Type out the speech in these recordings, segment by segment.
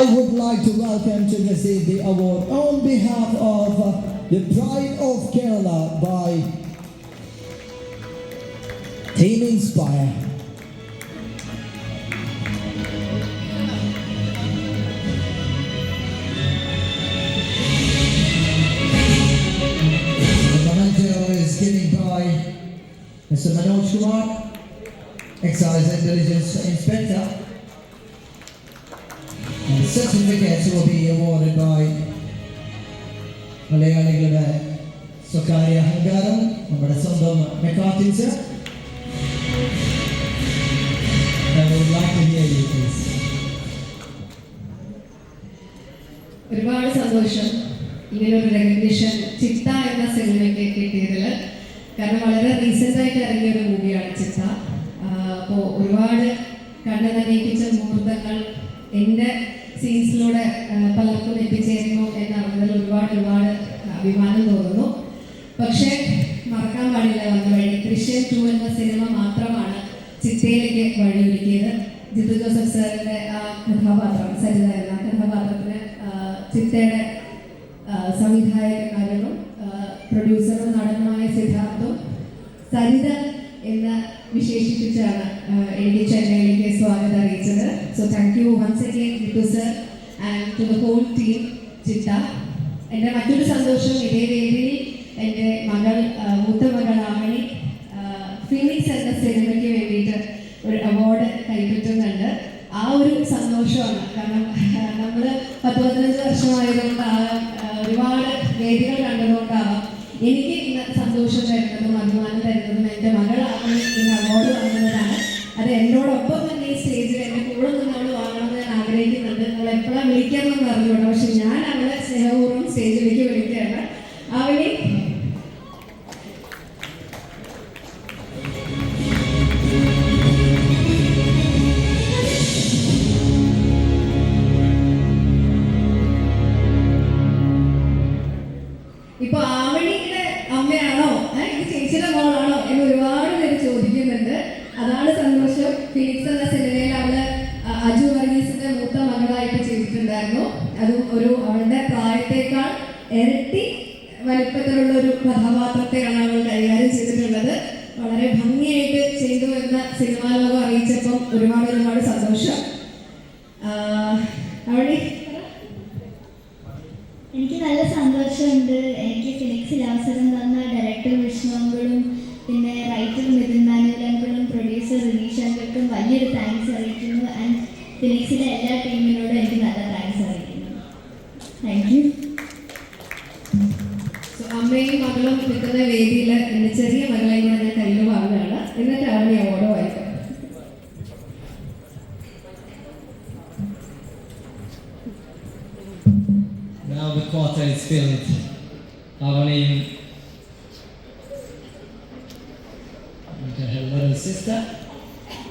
I would like to welcome to receive the award on behalf of the Pride of Kerala by Team Inspire. The memento is given by Mr. Manoj Kumar, Excise Intelligence Inspector. And certificates will be awarded by മലയാളികളുടെ സ്വകാര്യ അഹങ്കാരം നമ്മുടെ സ്വന്തം please. ഒരുപാട് സന്തോഷം. ഇങ്ങനൊരു recognition ചിത്ത എന്ന സിനിമയ്ക്ക് കിട്ടിയതിൽ കാരണം വളരെ റീസെന്റ് ആയിട്ട് ഇറങ്ങിയ ഒരു മൂവിയാണ് ചിത്ത അപ്പോൾ ഒരുപാട് കണ്ണു നനയിപ്പിച്ച മുഹൂർത്തങ്ങൾ എന്റെ സീൻസിലൂടെ പലർക്കും എത്തിച്ചേരുന്നു എന്നറിഞ്ഞതിൽ ഒരുപാട് ഒരുപാട് അഭിമാനം തോന്നുന്നു. പക്ഷേ മറക്കാൻ പാടില്ല വന്ന വഴി. ദൃശ്യം ടു എന്ന സിനിമ മാത്രമാണ് ചിത്തയിലേക്ക് വഴിയൊരുക്കിയത്. ജിത്തു ജോസഫ് സാറിന്റെ ആ കഥാപാത്രം സരിത എന്ന കഥാപാത്രത്തിന് ചിത്തയുടെ സംവിധായകനായിരുന്നു പ്രൊഡ്യൂസറും നടനുമായ സിദ്ധാർത്ഥും. സരിത അറിയിച്ചത് so thank you once again Jeethu sir and to the whole team ചിത്ത എന്റെ മറ്റൊരു സന്തോഷം ഇതേ വേദിയിൽ എന്റെ മകൾ മൂത്ത മകൾ ആമണി ഫീനിക്സ് എന്ന സിനിമയ്ക്ക് വേണ്ടിയിട്ട് ഒരു അവാർഡ് കൈപ്പറ്റുന്നുണ്ട്. ആ ഒരു സന്തോഷമാണ്. കാരണം നമ്മൾ പത്ത് പതിനഞ്ച് വർഷമായതുകൊണ്ടാകാം ഒരുപാട് വേദികൾ കണ്ടതുകൊണ്ടാവാം എനിക്ക് ഇന്ന് സന്തോഷം തരുന്നതും. ഇരട്ടി വലിപ്പത്തിലുള്ള ഒരു കഥാപാത്രത്തെയാണ് അവൾ കൈകാര്യം ചെയ്തിട്ടുള്ളത്. വളരെ ഭംഗിയായിട്ട് ചെയ്തു എന്ന സിനിമാ ലോകം അറിയിച്ചപ്പം ഒരുപാട് ഒരുപാട് സന്തോഷം. അവിടെ എനിക്ക് നല്ല സന്തോഷമുണ്ട്. എനിക്ക് ഫിലിക്സിൽ അവസരം തന്ന ഡയറക്ടർ വിഷ്ണു പിന്നെ writer Midhun Manuel producer Rineesh അങ്കിൾക്കും വലിയൊരു താങ്ക്സ് അറിയിക്കുന്നു. ആൻഡ് ഫിലിക്സിലെ എല്ലാ ടീമിനോടും നിൽക്കുന്ന വേദിയിൽ എന്റെ ചെറിയ മകളെയും കൂടെ ഞാൻ കയ്യിൽ വാങ്ങുകയാണ് എന്നിട്ടാണ് ഞാൻ ഓരോ വായിക്കും Now the quarter is filled. Avani sister.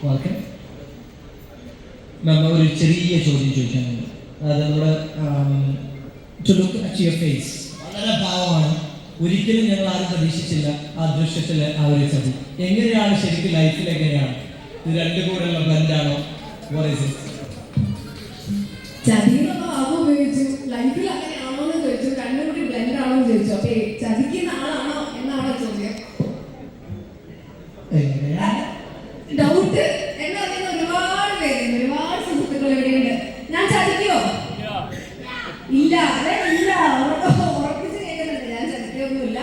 Welcome. നമ്മ ഒരു ചെറിയ ചോദ്യം ചോദിക്കാനുണ്ട് അത് നമ്മുടെ to look at your face വളരെ പാവമാണ് ഒരിക്കലും ഞങ്ങൾ ആരും പ്രതീക്ഷിച്ചില്ല ആ ദൃശ്യത്തിൽ ആ ഒരു ചതി. എങ്ങനെയാണ് ശരിക്കും ലൈഫിൽ എങ്ങനെയാണ്? ഇത് രണ്ടു കൂടെയുള്ള? ചതിയെന്നുള്ള ഉപയോഗിച്ചു ലൈഫിൽ അങ്ങനെയാണോ എന്ന് ചോദിച്ചു. രണ്ടും കൂടി ബ്ലെൻഡ് ആണോ എന്ന് ചോദിച്ചു. അപ്പൊ ചതിക്കുന്ന ആളാണോ എന്നാണോ ചോദ്യം. എങ്ങനെയാണ് ഡൗട്ട് എന്ന് പറയുന്ന ഒരുപാട് പേരുണ്ട് ഒരുപാട് സുഹൃത്തുക്കൾ ഇവിടെയുണ്ട് ഞാൻ ചതിക്കോ ഇല്ല അതെ ഇല്ല ഉറപ്പ് ഉറപ്പിച്ച് കേൾക്കുന്നുണ്ട് ഞാൻ ചതിക്കൊന്നുമില്ല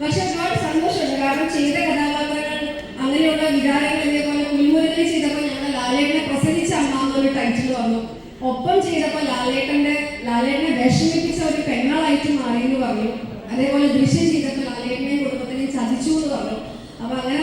പക്ഷെ ഒരുപാട് സന്തോഷമുണ്ട് കാരണം ചെയ്ത കഥാപാത്രങ്ങൾ അങ്ങനെയുള്ള വികാരങ്ങൾ ഇതേപോലെ മുൻമുരളിൽ ചെയ്തപ്പോൾ ഞങ്ങൾ ലാലേട്ടനെ പ്രസവിച്ച അമ്മ എന്നൊരു ടൈറ്റിൽ വന്നു ഒപ്പം ചെയ്തപ്പോൾ ലാലേട്ടന്റെ ലാലേട്ടനെ വിഷമിപ്പിച്ച ഒരു പെങ്ങളായിട്ട് മാറി എന്ന് പറഞ്ഞു. അതേപോലെ ദൃശ്യം ചെയ്തപ്പോൾ ലാലേട്ടനെയും കുടുംബത്തിനെയും ചതിച്ചു എന്ന് പറഞ്ഞു. അപ്പൊ അങ്ങനെ